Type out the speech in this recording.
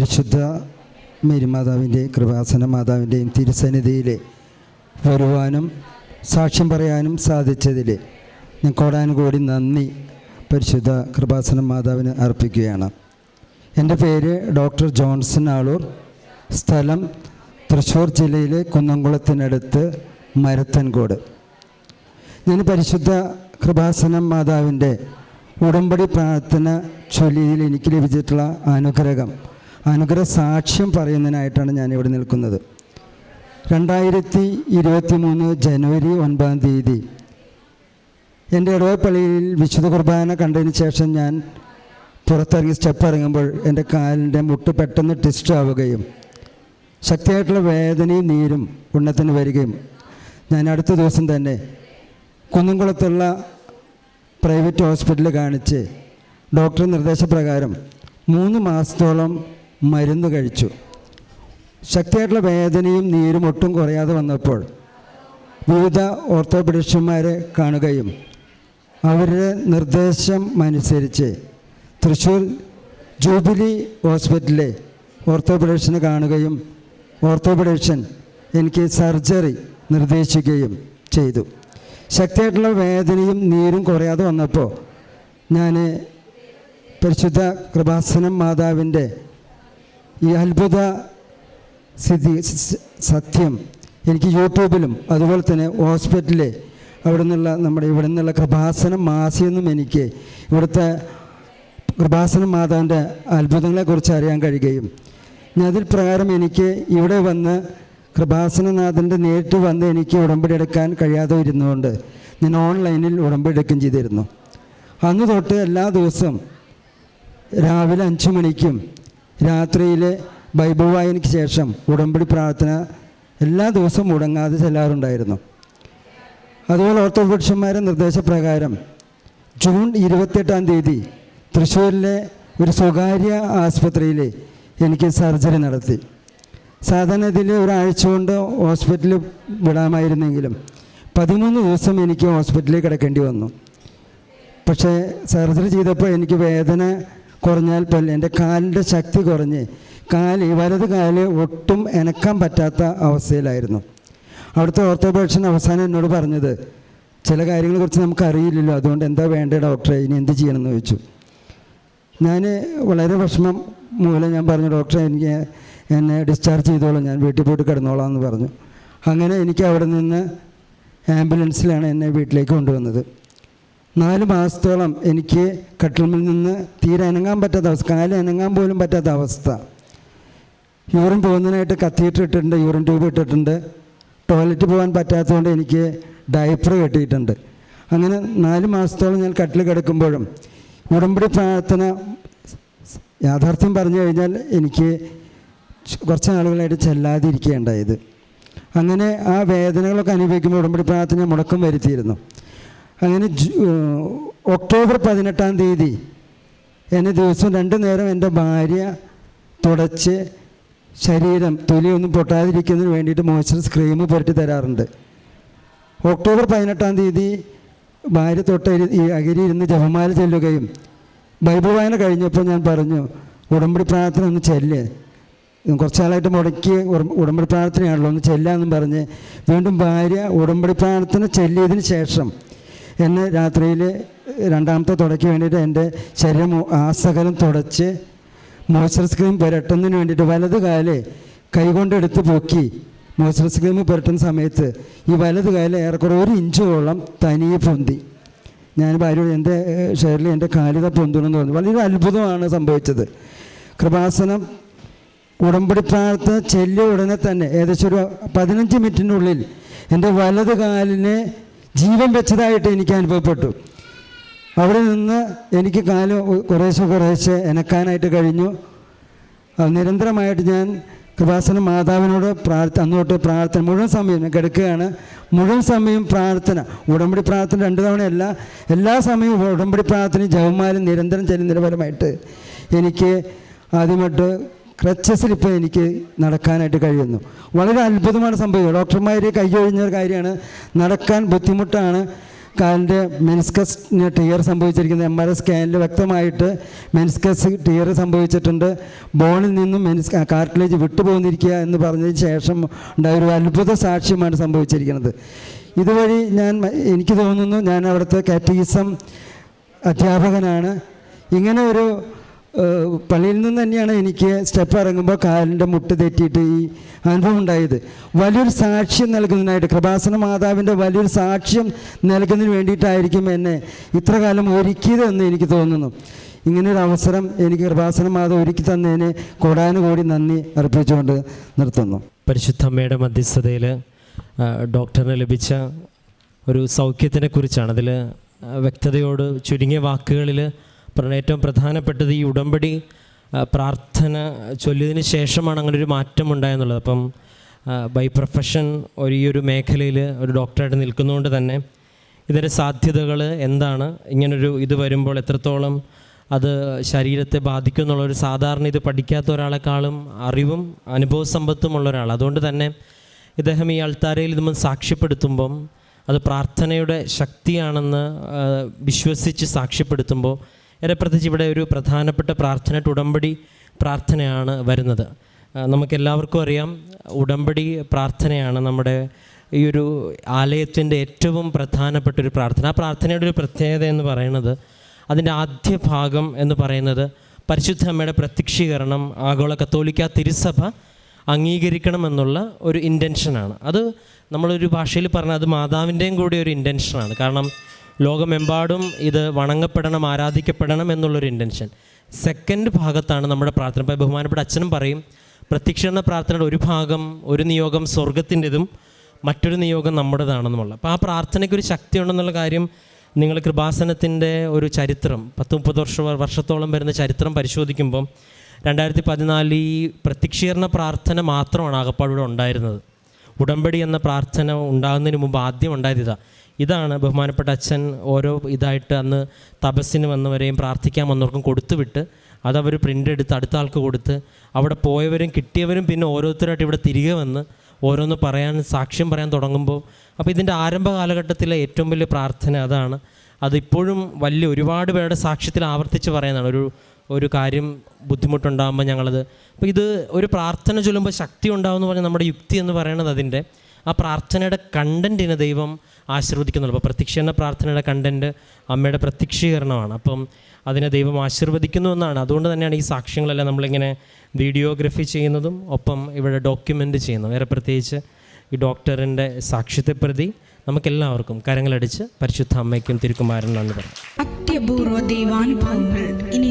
പരിശുദ്ധ മേരിമാതാവിന്റെ കൃപാസന മാതാവിന്റെയും തിരുസന്നിധിയിൽ വരുവാനും സാക്ഷ്യം പറയാനും സാധിച്ചതിൽ ഞാൻ കോടാനുകൂടി നന്ദി. പരിശുദ്ധ കൃപാസന മാതാവിന് അർപ്പിക്കുകയാണ്. എന്റെ പേര് ഡോക്ടർ ജോൺസൺ ആളൂർ. സ്ഥലം തൃശ്ശൂർ ജില്ലയിലെ കുന്നംകുളത്തിനടുത്ത് മരത്തൻകോട്. ഞാൻ പരിശുദ്ധ കൃപാസനം മാതാവിന്റെ ഉടമ്പടി പ്രാർത്ഥന ചൊല്ലിയിൽ എനിക്ക് ലഭിച്ചിട്ടുള്ള അനുഗ്രഹം അനുഗ്രഹ സാക്ഷ്യം പറയുന്നതിനായിട്ടാണ് ഞാൻ ഇവിടെ നിൽക്കുന്നത്. രണ്ടായിരത്തി ഇരുപത്തി മൂന്ന് ജനുവരി ഒൻപതാം തീയതി എന്റെ ഇടവപ്പള്ളിയിൽ വിശുദ്ധ കുർബാന കണ്ടതിന് ശേഷം ഞാൻ പുറത്തിറങ്ങി സ്റ്റെപ്പ് ഇറങ്ങുമ്പോൾ എന്റെ കാലിന്റെ മുട്ട് പെട്ടെന്ന് ട്വിസ്റ്റ് ആവുകയും ശക്തിയായിട്ടുള്ള വേദനയും നീരും ഉണ്ണത്തിന് വരികയും ഞാൻ അടുത്ത ദിവസം തന്നെ കുന്നംകുളത്തുള്ള പ്രൈവറ്റ് ഹോസ്പിറ്റലിൽ കാണിച്ച് ഡോക്ടർ നിർദ്ദേശപ്രകാരം മൂന്ന് മാസത്തോളം മരുന്ന് കഴിച്ചു. ശക്തിയായിട്ടുള്ള വേദനയും നീരും ഒട്ടും കുറയാതെ വന്നപ്പോൾ വിവിധ ഓർത്തോപെഡിഷ്യന്മാരെ കാണുകയും അവരുടെ നിർദ്ദേശം അനുസരിച്ച് തൃശ്ശൂർ ജൂബിലി ഹോസ്പിറ്റലിലെ ഓർത്തോപെഡീഷ്യനെ കാണുകയും ഓർത്തോപെഡീഷ്യൻ എനിക്ക് സർജറി നിർദ്ദേശിക്കുകയും ചെയ്തു. ശക്തിയായിട്ടുള്ള വേദനയും നീരും കുറയാതെ വന്നപ്പോൾ ഞാൻ പരിശുദ്ധ കൃപാസനം മാതാവിന്റെ ഈ അത്ഭുത സ്ഥിതി സത്യം എനിക്ക് യൂട്യൂബിലും അതുപോലെ തന്നെ ഹോസ്പിറ്റലിൽ അവിടെ നിന്നുള്ള നമ്മുടെ ഇവിടെ നിന്നുള്ള കൃപാസനം മാസിയെന്നും എനിക്ക് ഇവിടുത്തെ കൃപാസന മാതാവിന്റെ അത്ഭുതങ്ങളെക്കുറിച്ച് അറിയാൻ കഴിയുകയും ഞാൻ അതിൽ പ്രകാരം എനിക്ക് ഇവിടെ വന്ന് കൃപാസനനാഥന്റെ നേരിട്ട് വന്ന് എനിക്ക് ഉടമ്പടി എടുക്കാൻ കഴിയാതെ ഇരുന്നുകൊണ്ട് ഞാൻ ഓൺലൈനിൽ ഉടമ്പടി എടുക്കുകയും ചെയ്തിരുന്നു. അന്ന് തൊട്ട് എല്ലാ ദിവസവും രാവിലെ അഞ്ച് മണിക്കും രാത്രിയിൽ ബൈബിൾ വായനയ്ക്ക് ശേഷം ഉടമ്പടി പ്രാർത്ഥന എല്ലാ ദിവസവും മുടങ്ങാതെ ചെല്ലാറുണ്ടായിരുന്നു. അതുപോലെ ഓർത്തോപുരുഷന്മാരുടെ നിർദ്ദേശപ്രകാരം ജൂൺ ഇരുപത്തെട്ടാം തീയതി തൃശ്ശൂരിലെ ഒരു സ്വകാര്യ ആസ്പത്രിയിൽ എനിക്ക് സർജറി നടത്തി. സാധാരണ ഇതിൽ ഒരാഴ്ച കൊണ്ട് ഹോസ്പിറ്റലിൽ വിടാമായിരുന്നെങ്കിലും പതിമൂന്ന് ദിവസം എനിക്ക് ഹോസ്പിറ്റലിൽ കിടക്കേണ്ടി വന്നു. പക്ഷേ സർജറി ചെയ്തപ്പോൾ എനിക്ക് വേദന കുറഞ്ഞാൽ പോലും എന്റെ കാലിന്റെ ശക്തി കുറഞ്ഞ് കാൽ വലത് കാൽ ഒട്ടും എനക്കാൻ പറ്റാത്ത അവസ്ഥയിലായിരുന്നു. അവിടുത്തെ ഓർത്തോപേഷൻ അവസാനം എന്നോട് പറഞ്ഞത് ചില കാര്യങ്ങളെക്കുറിച്ച് നമുക്ക് അറിയില്ലല്ലോ അതുകൊണ്ട് എന്താ വേണ്ട ഡോക്ടറെ? ഇനി എന്ത് ചെയ്യണമെന്ന് ചോദിച്ചു. ഞാൻ വളരെ വിഷമം മൂലം ഞാൻ പറഞ്ഞു ഡോക്ടറെ എനിക്ക് എന്നെ ഡിസ്ചാർജ് ചെയ്തോളാം ഞാൻ വീട്ടിൽ പോയിട്ട് കിടന്നോളാം എന്ന് പറഞ്ഞു. അങ്ങനെ എനിക്ക് അവിടെ നിന്ന് ആംബുലൻസിലാണ് എന്നെ വീട്ടിലേക്ക് കൊണ്ടുവന്നത്. നാല് മാസത്തോളം എനിക്ക് കട്ടിലിൽ നിന്ന് തീരെ അനങ്ങാൻ പറ്റാത്ത അവസ്ഥ കാലിൽ അനങ്ങാൻ പോലും പറ്റാത്ത അവസ്ഥ. യൂറിൻ പോകുന്നതിനായിട്ട് കത്തീറ്റർ ഇട്ടിട്ടുണ്ട് യൂറിൻ ട്യൂബ് ഇട്ടിട്ടുണ്ട്. ടോയ്ലറ്റ് പോകാൻ പറ്റാത്തതുകൊണ്ട് എനിക്ക് ഡയപ്പർ കെട്ടിയിട്ടുണ്ട്. അങ്ങനെ നാല് മാസത്തോളം ഞാൻ കട്ടിൽ കിടക്കുമ്പോഴും ഉടമ്പടി പ്രാർത്ഥന യാഥാർത്ഥ്യം പറഞ്ഞു കഴിഞ്ഞാൽ എനിക്ക് കുറച്ച് നാളുകളായിട്ട് ചെല്ലാതിരിക്കുകയുണ്ടായത് അങ്ങനെ ആ വേദനകളൊക്കെ അനുഭവിക്കുമ്പോൾ ഉടമ്പടി പ്രാർത്ഥന മുടക്കം വരുത്തിയിരുന്നു. അങ്ങനെ ഒക്ടോബർ പതിനെട്ടാം തീയതി എന്നെ ദിവസം രണ്ട് നേരം എന്റെ ഭാര്യ തുടച്ച് ശരീരം തൊലിയൊന്നും പൊട്ടാതിരിക്കുന്നതിന് വേണ്ടിയിട്ട് മോയ്സ്ചറൈസ് ക്രീം പുരട്ടി തരാറുണ്ട്. ഒക്ടോബർ പതിനെട്ടാം തീയതി ഭാര്യ തൊട്ട് ഈ അകരി ഇരുന്ന് ജപമാല ചെല്ലുകയും ബൈബിൾ വായന കഴിഞ്ഞപ്പോൾ ഞാൻ പറഞ്ഞു ഉടമ്പടി പ്രാർത്ഥന ഒന്ന് ചെല്ല്. കുറച്ച് നാളായിട്ട് മുടക്കി ഉട- ഉടമ്പടി പ്രാർത്ഥനയാണല്ലോ ഒന്ന് ചെല്ലാന്നും പറഞ്ഞ് വീണ്ടും ഭാര്യ ഉടമ്പടി പ്രാർത്ഥന ചെല്ലിയതിന് ശേഷം എന്നെ രാത്രിയിൽ രണ്ടാമത്തെ തുടയ്ക്ക് വേണ്ടിയിട്ട് എന്റെ ശരീരം ആസകലം തുടച്ച് മോയ്സ്ചർ ക്രീം പുരട്ടുന്നതിന് വേണ്ടിയിട്ട് വലത് കാൽ കൈകൊണ്ടെടുത്ത് പൊക്കി മോയ്സ്ചർ ക്രീം പുരട്ടുന്ന സമയത്ത് ഈ വലത് കാൽ ഏറെക്കുറെ ഒരു ഇഞ്ചോളം തനിയെ പൊന്തി. ഞാൻ ഭാര്യയോട് എന്റെ ഷെയറിൽ എന്റെ കാലിത പൊന്തുണെന്ന് പറഞ്ഞു. വളരെ അത്ഭുതമാണ് സംഭവിച്ചത്. കൃപാസനം ഉടമ്പടി പ്രാർത്ഥന ചെല്ലിയ ഉടനെ തന്നെ ഏകദേശം ഒരു പതിനഞ്ച് മിനിറ്റിനുള്ളിൽ എന്റെ വലത് കാലിന് ജീവൻ വെച്ചതായിട്ട് എനിക്ക് അനുഭവപ്പെട്ടു. അവിടെ നിന്ന് എനിക്ക് കാൽ കുറേശ്ശെ കുറേശ്ശെ എനക്കാനായിട്ട് കഴിഞ്ഞു. നിരന്തരമായിട്ട് ഞാൻ കൃപാസന മാതാവിനോട് പ്രാർത്ഥ അന്നോട്ട് പ്രാർത്ഥന മുഴുവൻ സമയം ഞാൻ കിടക്കുകയാണ്. മുഴുവൻ സമയം പ്രാർത്ഥന ഉടമ്പടി പ്രാർത്ഥന രണ്ട് തവണയല്ല എല്ലാ സമയവും ഉടമ്പടി പ്രാർത്ഥനയും ജവമാലും നിരന്തരം ചെല്ലുന്നതിന് ഫലമായിട്ട് എനിക്ക് ആദ്യമായിട്ട് ക്രച്ചസിൽ ഇപ്പോൾ എനിക്ക് നടക്കാനായിട്ട് കഴിയുന്നു. വളരെ അത്ഭുതമാണ് സംഭവിച്ചത് ഡോക്ടർമാർ കൈയൊഴിഞ്ഞ ഒരു കാര്യമാണ്. നടക്കാൻ ബുദ്ധിമുട്ടാണ്. കാലിന്റെ മെനിസ്കസിന് ടിയർ സംഭവിച്ചിരിക്കുന്നത്. എം ആർ എസ് സ്കാനിൽ വ്യക്തമായിട്ട് മെനിസ്കസ് ടിയർ സംഭവിച്ചിട്ടുണ്ട്. ബോണിൽ നിന്നും മെനിസ് കാർട്ടിലേജ് വിട്ടുപോകുന്നിരിക്കുക എന്ന് പറഞ്ഞതിന് ശേഷം ഉണ്ടായ ഒരു അത്ഭുത സാക്ഷ്യമാണ് സംഭവിച്ചിരിക്കുന്നത്. ഇതുവഴി ഞാൻ എനിക്ക് തോന്നുന്നു ഞാൻ അവിടുത്തെ കാറ്റഗിസം അധ്യാപകനാണ്. ഇങ്ങനെ ഒരു പള്ളിയിൽ നിന്ന് തന്നെയാണ് എനിക്ക് സ്റ്റെപ്പ് ഇറങ്ങുമ്പോൾ കാലിന്റെ മുട്ട് തെറ്റിയിട്ട് ഈ അനുഭവം ഉണ്ടായത്. വലിയൊരു സാക്ഷ്യം നൽകുന്നതിനായിട്ട് കൃപാസന മാതാവിന്റെ വലിയൊരു സാക്ഷ്യം നൽകുന്നതിന് വേണ്ടിയിട്ടായിരിക്കും എന്നെ ഇത്ര കാലം ഒരുക്കിയതെന്ന് എനിക്ക് തോന്നുന്നു. ഇങ്ങനൊരു അവസരം എനിക്ക് കൃപാസന മാതാവ് ഒരുക്കി തന്നതിന് കോടാനുകോടി നന്ദി അർപ്പിച്ചുകൊണ്ട് നിർത്തുന്നു. പരിശുദ്ധ അമ്മയുടെ മധ്യസ്ഥതയിൽ ഡോക്ടറിന് ലഭിച്ച ഒരു സൗഖ്യത്തിനെ കുറിച്ചാണ് അതിൽ വ്യക്തതയോട് ചുരുങ്ങിയ വാക്കുകളിൽ പറഞ്ഞ ഏറ്റവും പ്രധാനപ്പെട്ടത് ഈ ഉടമ്പടി പ്രാർത്ഥന ചൊല്ലിയതിന് ശേഷമാണ് അങ്ങനെ ഒരു മാറ്റം ഉണ്ടായെന്നുള്ളത്. അപ്പം ബൈ പ്രൊഫഷൻ ഒരു ഈ ഒരു മേഖലയിൽ ഒരു ഡോക്ടറായിട്ട് നിൽക്കുന്നതുകൊണ്ട് തന്നെ ഇതിന്റെ സാധ്യതകൾ എന്താണ്? ഇങ്ങനൊരു ഇത് വരുമ്പോൾ എത്രത്തോളം അത് ശരീരത്തെ ബാധിക്കും എന്നുള്ളൊരു സാധാരണ ഇത് പഠിക്കാത്ത ഒരാളെക്കാളും അറിവും അനുഭവ സമ്പത്തുമുള്ള ഒരാൾ അതുകൊണ്ട് തന്നെ ഇദ്ദേഹം ഈ അൾത്താരയിൽ ഇതും സാക്ഷ്യപ്പെടുത്തുമ്പം അത് പ്രാർത്ഥനയുടെ ശക്തിയാണെന്ന് വിശ്വസിച്ച് സാക്ഷ്യപ്പെടുത്തുമ്പോൾ ഏറെ പ്രത്യേകിച്ച് ഇവിടെ ഒരു പ്രധാനപ്പെട്ട പ്രാർത്ഥന ഉടമ്പടി പ്രാർത്ഥനയാണ് വരുന്നത്. നമുക്കെല്ലാവർക്കും അറിയാം ഉടമ്പടി പ്രാർത്ഥനയാണ് നമ്മുടെ ഈ ഒരു ആലയത്തിന്റെ ഏറ്റവും പ്രധാനപ്പെട്ട ഒരു പ്രാർത്ഥന. ആ പ്രാർത്ഥനയുടെ ഒരു പ്രത്യേകത എന്ന് പറയുന്നത് അതിന്റെ ആദ്യ ഭാഗം എന്ന് പറയുന്നത് പരിശുദ്ധ അമ്മയുടെ പ്രത്യക്ഷീകരണം ആഗോള കത്തോലിക്ക തിരുസഭ അംഗീകരിക്കണമെന്നുള്ള ഒരു ഇന്റൻഷനാണ് അത് നമ്മളൊരു ഭാഷയിൽ പറഞ്ഞാൽ അത് മാതാവിന്റെയും കൂടി ഒരു ഇന്റൻഷനാണ് കാരണം ലോകമെമ്പാടും ഇത് വണങ്ങപ്പെടണം ആരാധിക്കപ്പെടണം എന്നുള്ളൊരു ഇന്റൻഷൻ സെക്കൻഡ് ഭാഗത്താണ് നമ്മുടെ പ്രാർത്ഥന. ഇപ്പോൾ ബഹുമാനപ്പെട്ട അച്ഛനും പറയും പ്രത്യക്ഷീകരണ പ്രാർത്ഥനയുടെ ഒരു ഭാഗം ഒരു നിയോഗം സ്വർഗത്തിന്റെതും മറ്റൊരു നിയോഗം നമ്മുടേതാണെന്നുമുള്ള. അപ്പോൾ ആ പ്രാർത്ഥനയ്ക്ക് ഒരു ശക്തി ഉണ്ടെന്നുള്ള കാര്യം നിങ്ങൾ കൃപാസനത്തിന്റെ ഒരു ചരിത്രം പത്ത് മുപ്പത് വർഷ വർഷത്തോളം വരുന്ന ചരിത്രം പരിശോധിക്കുമ്പം രണ്ടായിരത്തി പതിനാലിൽ ഈ പ്രത്യക്ഷീകരണ പ്രാർത്ഥന മാത്രമാണ് ആകപ്പാടിവിടെ ഉണ്ടായിരുന്നത്. ഉടമ്പടി എന്ന പ്രാർത്ഥന ഉണ്ടാകുന്നതിന് മുമ്പ് ആദ്യം ഉണ്ടായത് ഇതാ. ഇതാണ് ബഹുമാനപ്പെട്ട അച്ഛൻ ഓരോ ഇതായിട്ട് അന്ന് തപസ്സിന് വന്നവരെയും പ്രാർത്ഥിക്കാൻ വന്നവർക്കും കൊടുത്തുവിട്ട് അതവർ പ്രിന്റ് എടുത്ത് അടുത്ത ആൾക്ക് കൊടുത്ത് അവിടെ പോയവരും കിട്ടിയവരും പിന്നെ ഓരോരുത്തരായിട്ട് ഇവിടെ തിരികെ വന്ന് ഓരോന്ന് പറയാൻ സാക്ഷ്യം പറയാൻ തുടങ്ങുമ്പോൾ അപ്പോൾ ഇതിന്റെ ആരംഭ കാലഘട്ടത്തിലെ ഏറ്റവും വലിയ പ്രാർത്ഥന അതാണ്. അതിപ്പോഴും വലിയ ഒരുപാട് പേരുടെ സാക്ഷ്യത്തിൽ ആവർത്തിച്ച് പറയുന്നതാണ്. ഒരു ഒരു കാര്യം ബുദ്ധിമുട്ടുണ്ടാകുമ്പോൾ ഞങ്ങളത്. അപ്പോൾ ഇത് ഒരു പ്രാർത്ഥന ചൊല്ലുമ്പോൾ ശക്തി ഉണ്ടാകുമെന്ന് പറഞ്ഞാൽ നമ്മുടെ യുക്തി എന്ന് പറയുന്നത് അതിന്റെ ആ പ്രാർത്ഥനയുടെ കണ്ടന്റിനെ ദൈവം ആശീർവദിക്കുന്നുള്ളൂ അപ്പോൾ പ്രത്യക്ഷീകരണ പ്രാർത്ഥനയുടെ കണ്ടന്റ് അമ്മയുടെ പ്രത്യക്ഷീകരണമാണ്. അപ്പം അതിനെ ദൈവം ആശീർവദിക്കുന്നു എന്നാണ്. അതുകൊണ്ട് തന്നെയാണ് ഈ സാക്ഷ്യങ്ങളെല്ലാം നമ്മളിങ്ങനെ വീഡിയോഗ്രഫി ചെയ്യുന്നതും ഒപ്പം ഇവിടെ ഡോക്യുമെന്റ് ചെയ്യുന്നതും. വേറെ പ്രത്യേകിച്ച് ഈ ഡോക്ടറിന്റെ സാക്ഷ്യത്തെ പ്രതി നമുക്കെല്ലാവർക്കും കരങ്ങളടിച്ച് പരിശുദ്ധ അമ്മയ്ക്കും തിരുക്കുമാരനാണ് പറയുന്നത് പറയാം. അത്യപൂർവ ദൈവാനുഭവങ്ങൾ. ഇനി